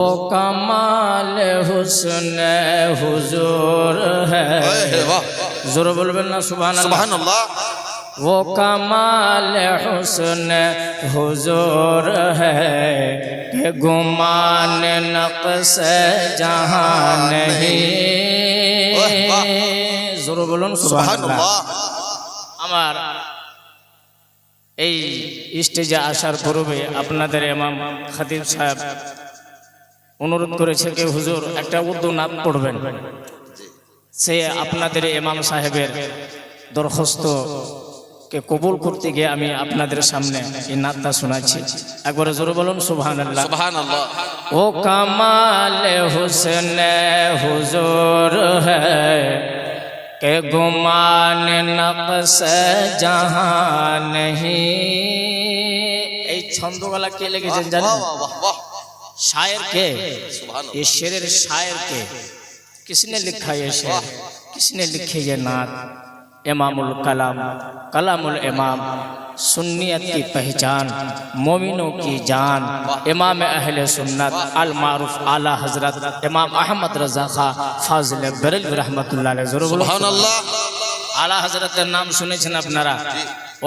ও কামাল হুসন হুজুর হ্যাঁ বলবেন না সুবহান ও কামাল হুসন হুজুর হুমান গুমান নকশ জাহান জোর বলুন সুবহানাল্লাহ। আমার এই স্টেজে আসার পূর্বে আপনাদের এমাম খতিব সাহেব অনুরোধ করেছে কে হুজুর একটা উর্দু নাম পড়বেন। সে আপনাদের ইমাম সাহেবের দরখস্ত কে কবুল করতে গিয়ে আমি আপনাদের সামনে এই নাতটা শোনাচ্ছি। একবারে জোরে বলুন সুবহান ও কামাল হুসেন হুজুর কে জাহান এই ছন্দবেলা কে লেগেছেন জানেন? বাহ। शायर के ये शेर शायर के किसने लिखा ये शेर किसने लिखे ये नात इमामुल कलाम कलामुल इमाम सुन्नियत की पहचान मोमिनों की जान इमाम अहल सुन्नत अलमारूफ आला हजरत इमाम अहमद रजा खा फाजिल बरल रहमत ज़रूर आला हजरत नाम सुने अपनारा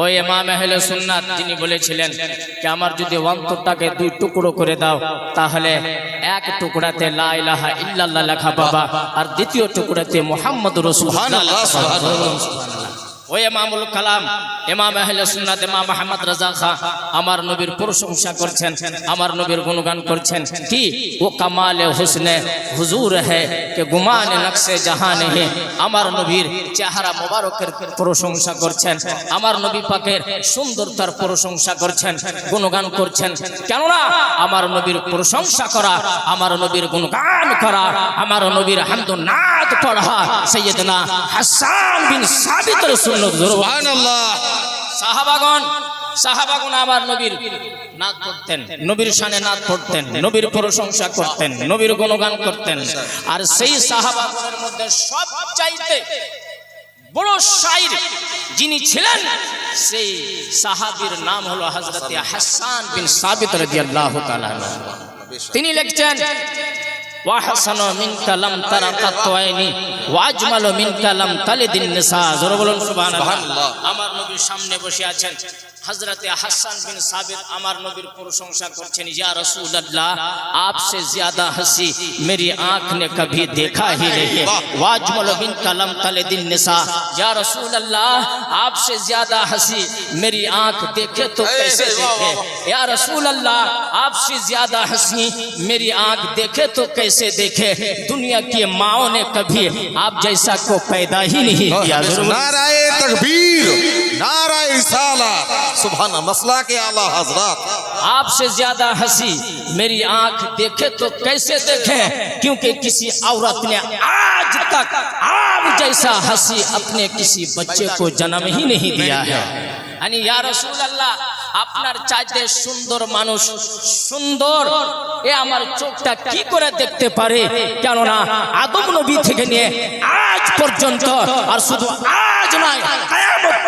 ওই এমাম আহলে সুন্নাত, যিনি বলেছিলেন যে আমার যদি অন্তরটাকে দুই টুকরো করে দাও, তাহলে এক টুকরাতে লা ইলাহা ইল্লাল্লাহ লেখা বাবা আর দ্বিতীয় টুকরাতে মোহাম্মদ রাসূলুল্লাহ সুবহানাল্লাহ। ওই কালাম, ইমাম আহলে সুন্নাত, ইমাম আহমদ রাজা খা, আমার নবীর প্রশংসা করছেন, আমার নবীর গুণগান করছেন কি ও কামালে হুসনে, হুজুর হে, কে গুমান নকশে জাহান হে, আমার নবীর চেহারা মোবারকের প্রশংসা করছেন, আমার নবী পাকের সুন্দরতার প্রশংসা করছেন, গুণগান করছেন কেননা, আমার নবীর প্রশংসা করা, আমার নবীর গুণগান করা, আমার নবীর হামদুন্নাথ পড়া আমার নবীর নাচ করতেন নবীর সানে নাচ করতেন নবীর প্রশংসা করতেন, নবীর গুণগান করতেন। আর সেই সাহাবাগুনের সব চাইতে বড় শাইর যিনি ছিলেন, সেই সাহাবির নাম হলো হজরত হাসান বিন সাবিত রাদিয়াল্লাহু তাআলা তিনি লিখছেন ওয়াহসান মিনকা লাম তারা কাতওয়াইনি ওয়াজমালু মিনকা লাম তালিদিন নিসা। জোরে বলুন সুবহানাল্লাহ। সুবহানাল্লাহ। আমার নবীর সামনে বসে আছেন। حضرت حسن بن ثابت আমার নবীর প্রশংসা করছেন یا رسول اللہ آپ سے زیادہ ہنسی میری آنکھ نے کبھی دیکھا ہی نہیں واجمل بن قلم تلد النساء۔ یا رسول اللہ آپ سے زیادہ ہنسی میری آنکھ دیکھے تو کیسے دیکھے؟ یا رسول اللہ آپ سے زیادہ ہنسی میری آنکھ دیکھے تو کیسے دیکھے؟ دنیا کی ماں نے کبھی آپ جیسا کو پیدا ہی نہیں کیا۔ نعرہ تکبیر۔ نعرہ رسالہ۔ سبحانہ مسئلہ کے اعلیٰ حضرات۔ آپ سے زیادہ ہنسی، میری آنکھ دیکھے تو کیسے دیکھیں کیونکہ کسی عورت نے آج تک آپ جیسا ہنسی اپنے کسی بچے کو جنم ہی نہیں دیا ہے۔ یعنی یا رسول اللہ আপনার চাইতে সুন্দর মানুষ সুন্দর এ আমার চোখটা কি করে দেখতে পারে কেননা আদম تھے گنیے آج پر جنتا اور صدو آج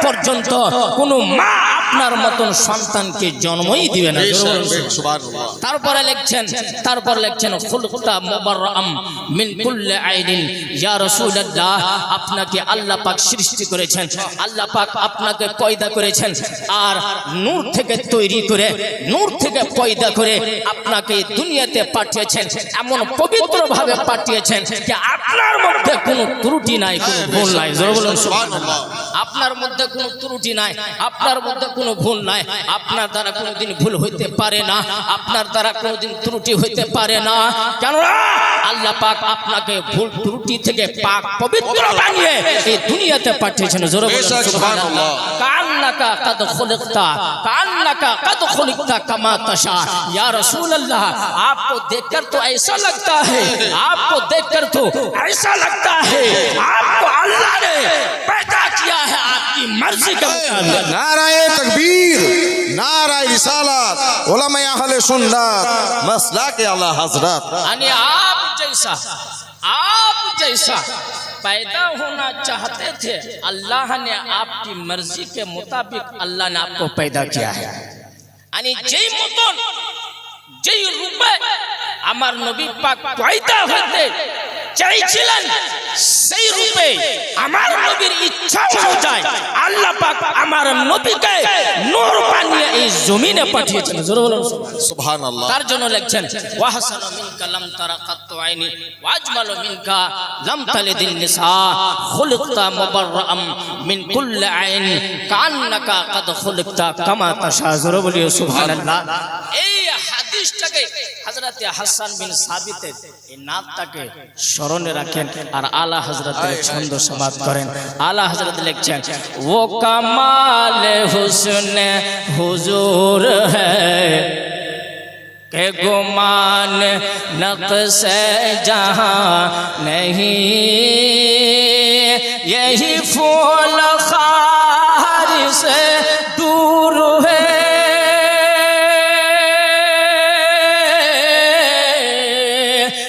পর্যন্ত কোনো মা আপনার মতন সন্তানকে জন্মই দিবে না। তারপরে লিখছেন তারপর লিখছেন খুলতা মুবাররাম মিন কুল্লি আইনিন। ইয়া রাসূলুল্লাহ আপনাকে আল্লাহ পাক সৃষ্টি করেছেন আল্লাহ পাক আপনাকে পয়দা করেছেন আর নূর থেকে তৈরি করে নূর থেকে পয়দা করে আপনাকে দুনিয়াতে পাঠিয়েছেন এমন পবিত্রভাবে পাঠিয়েছেন যে আপনার মধ্যে কোনো ত্রুটি নাই কোনো ভুল নাই। জোর বলুন। সুবহানাল্লাহ। আপনার মধ্যে কোনো ত্রুটি নাই আপনার মধ্যে কোনো ভুল নাই আপনার দ্বারা কোনোদিন ভুল হইতে পারে না আপনার দ্বারা কোনোদিন ত্রুটি হইতে পারে না কেন আল্লাহ পাক আপনাকে ভুল ত্রুটি থেকে পাক পবিত্র বানিয়ে এই দুনিয়াতে পাঠিয়েছেন জোরে বলুন বেশক, সুবহানাল্লাহ সুবহানাল্লাহ। কান্নাকা কদ খুলিকতা কান্নাকা কদ খুলিকতা কামা তশা या रसूल अल्लाह आपको देखकर तो ऐसा लगता है आपको देखकर तो ऐसा लगता है आपको अल्लाह ने पैदा किया है مرضی کا مطالبہ نعرہ تکبیر نعرہ رسالات علماء اہل سنت مسئلہ کے اللہ حضرت۔ یعنی آپ جیسا آپ جیسا پیدا ہونا چاہتے تھے اللہ نے آپ کی مرضی کے مطابق اللہ نے آپ کو پیدا کیا ہے۔ یعنی جی متن جی روپے আমার নবী পাক পয়দা হইতে চাইছিলেন সেই রূপে আমার নবীর ইচ্ছা অনুযায়ী আল্লাহ পাক আমার নবীকে নূর বানিয়ে এই জমিনে পাঠিয়েছেন। জোরে বলুন। সুবহানাল্লাহ। তার জন্য লিখছেন ওয়াহসানু মিনকা লাম তারা কাত্তু আইনি ওয়াজমালু মিনকা লাম তালিদিন নিসা খুলিকতা মুবাররাম মিন কুল্লি আইন কান্নাকা কাদ খুলিকতা কামা তাশা। জোরে বলিও সুবহানাল্লাহ। এই হাদিসটাকে হযরত হাসান বিন সাবিতের এই নাতটাকে স্মরণে রাখেন আর আলা হযরতের ছন্দ সমাপ্ত করেন। আলা লিখছেন, ও কামাল হুসন হুজুর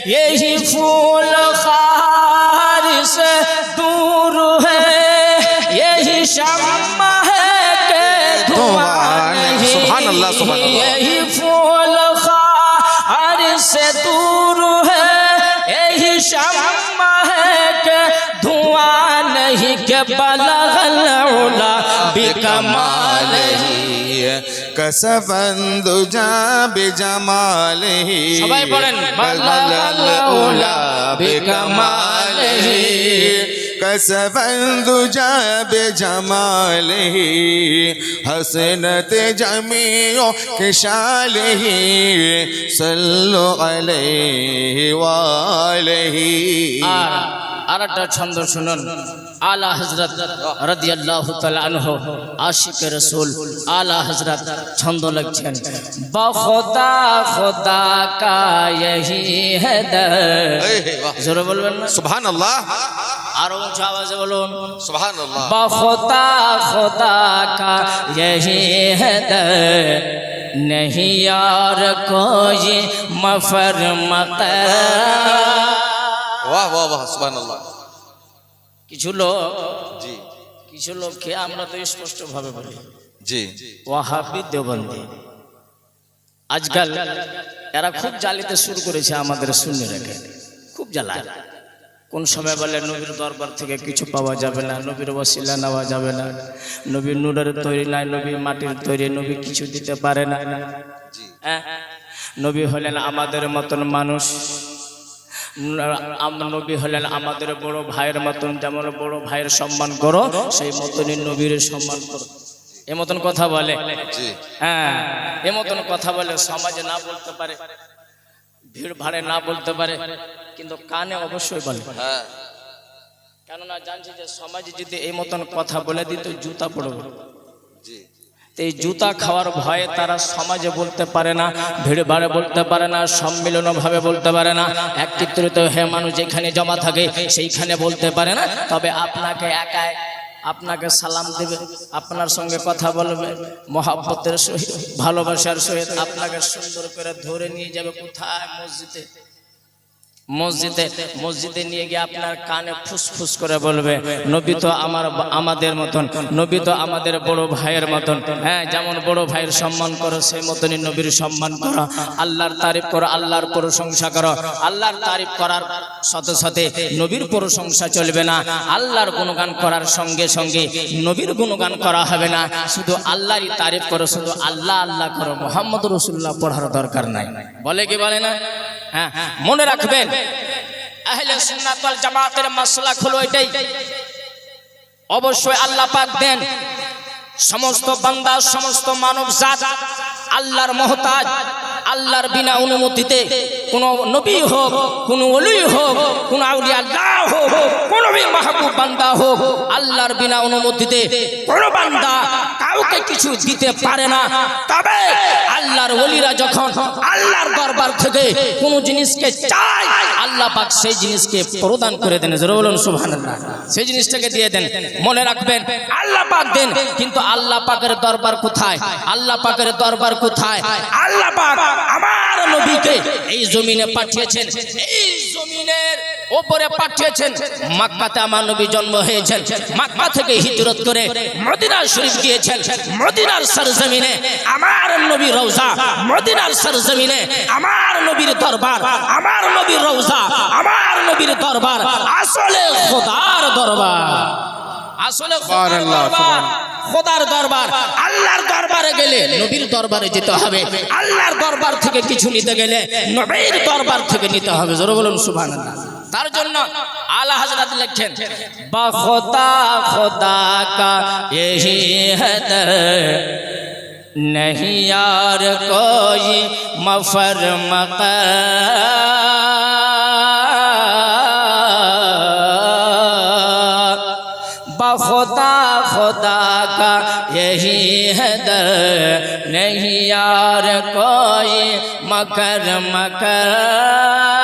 यही फूल खार से दूर है यही शम्मा है के धुआं सुभान अल्लाह सुभान अल्लाह यही फूल खार से दूर है यही शम्मा है के धुआं नहीं के बला العلا بکمالہ كسف الدجى بجماله সবাই পড়েন بلغ الأولى بكماله كسف الدجى بجماله حسنت جميع كشاله صلوا عليه وآله আর আর একটা ছন্দ শুনুন اعلیٰ حضرت رضی اللہ تعالیٰ عنہ عاشق رسول اعلیٰ حضرت چھندو لگ چھن بخدا خدا کا یہی ہے در سبحان اللہ اور اونچا آواز سبحان اللہ بخدا خدا کا یہی ہے در نہیں یار کوئی مفر مقر واہ واہ واہ سبحان اللہ কিছু লোক জি। কিছু লোককে আমরা তো স্পষ্ট ভাবে বলি। জি। ওয়াহাবি দেওবন্দি। আজকাল এরা খুব জ্বালিতে শুরু করেছে আমাদের শূন্য রেখে খুব জ্বালায়। কোন সময় বলে নবীর দরবার থেকে কিছু পাওয়া যাবে না নবীর ওসিলা নেওয়া যাবে না নবীর নুরের তৈরি নাই নবী মাটির তৈরি নবী কিছু দিতে পারে না। হ্যাঁ? নবী হলেন আমাদের মতন মানুষ। নবী হলেন আমাদের বড় ভাইয়ের মতন যেমন বড় ভাইয়ের সম্মান করো সেই মতনই নবীর সম্মান করো। এ মতন কথা বলে? জি। হ্যাঁ এ মতন কথা বলে সমাজে না বলতে পারে ভিড় ভাড়ে না বলতে পারে কিন্তু কানে অবশ্যই বলে। হ্যাঁ। কেননা জানছি যে সমাজে যদি এই মতন কথা বলে দিত জুতা পড়বে। জি। এই জুতা খাওয়ার ভয়ে তারা সমাজে বলতে পারে না ভিড় ভাড়ে বলতে পারে না সম্মিলন ভাবে বলতে পারে না। একত্রিত হয়ে মানুষ যেখানে জমা থাকে সেইখানে বলতে পারে না। তবে আপনাকে একাই আপনাকে সালাম দেবে, আপনার সঙ্গে কথা বলবে, মহাব্বতের সহিত, ভালোবাসার সহিত আপনাকে সুন্দর করে ধরে নিয়ে যাবে কোথায়? মসজিদে। মসজিদে মসজিদে নিয়ে গিয়ে আপনার কানে ফুসফুস করে বলবে, নবী তো আমার আমাদের মতন, নবী তো আমাদের বড় ভাইয়ের মতন। হ্যাঁ যেমন বড় ভাইয়ের সম্মান করো, সেই মতনই নবীর সম্মান করো। আল্লাহর তারিফ করো, আল্লাহর প্রশংসা করো। আল্লাহর তারিফ করার সাথে সাথে নবীর প্রশংসা চলবে না। আল্লাহর গুণগান করার সঙ্গে সঙ্গে নবীর গুণগান করা হবে না। শুধু আল্লাহরই তারিফ করো, শুধু আল্লাহ আল্লাহ করো। মোহাম্মদ রসুল্লাহ পড়ার দরকার নাই। বলে কি বলে না? হ্যাঁ মনে রাখবেন আহলে সুন্নাত ওয়াল জামাতের মাসলা হলো এটাই। অবশ্যই আল্লাহ পাক দেন। সমস্ত বান্দা, সমস্ত মানব জাত আল্লাহর মহতাজ, আল্লাহর বিনা অনুমতিতে কোন নবী হোক, কোন অলি হোক, কোন আউলিয়া আল্লাহ হোক, কোন মাহবুব বান্দা হোক, আল্লাহর বিনা অনুমতিতে কোন বান্দা কাউকে কিছু দিতে পারে না। তবে আল্লাহর ওলিরা যখন আল্লাহর দরবার থেকে কোন জিনিসকে চায়, আল্লাহ পাক সেই জিনিসকে প্রদান করে দেন। বলুন, সুবহানাল্লাহ। সেই জিনিসটাকে দিয়ে দেন। মনে রাখবেন, আল্লাহ পাক দেন, কিন্তু আল্লাহ পাকের দরবার কোথায়? আল্লাহ পাকের দরবার কোথায়? আল্লাহ পাক আমার নবীকে এই জমিনে পাঠিয়েছেন। এই জমিনের ওপরে পাঠিয়েছেন। মক্কাতে আমার নবী জন্ম হয়েছেন। মক্কা থেকে হিজরত করে মদিনা শরীফ গিয়েছেন। মদিনার সরজমিনে আমার নবী রওজা মদিনার সরজমিনে আমার নবীর দরবার আমার নবীর রওজা আমার নবীর দরবার আসলে খোদার দরবার। আসলে খোদার দরবার খোদার দরবার। আল্লাহর দরবারে গেলে নবীর দরবারে যেতে হবে। আল্লাহর দরবার থেকে কিছু নিতে গেলে নবীর দরবার থেকে নিতে হবে। জোরে বলুন সুবহানাল্লাহ। তার জন্য আলা হাজরাত লিখছেন خدا کا یہی ہے در نہیں یار کوئی مفر مقر بخدا خدا کا یہی ہے در نہیں یار کوئی مکر مکر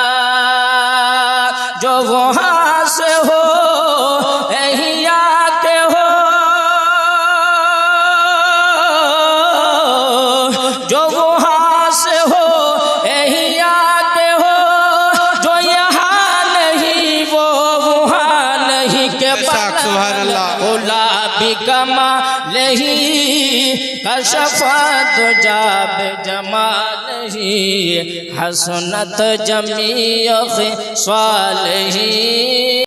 জগহা بکمال لہی کشفا تو جاب جمال ہی حسنت جمی سوال ہی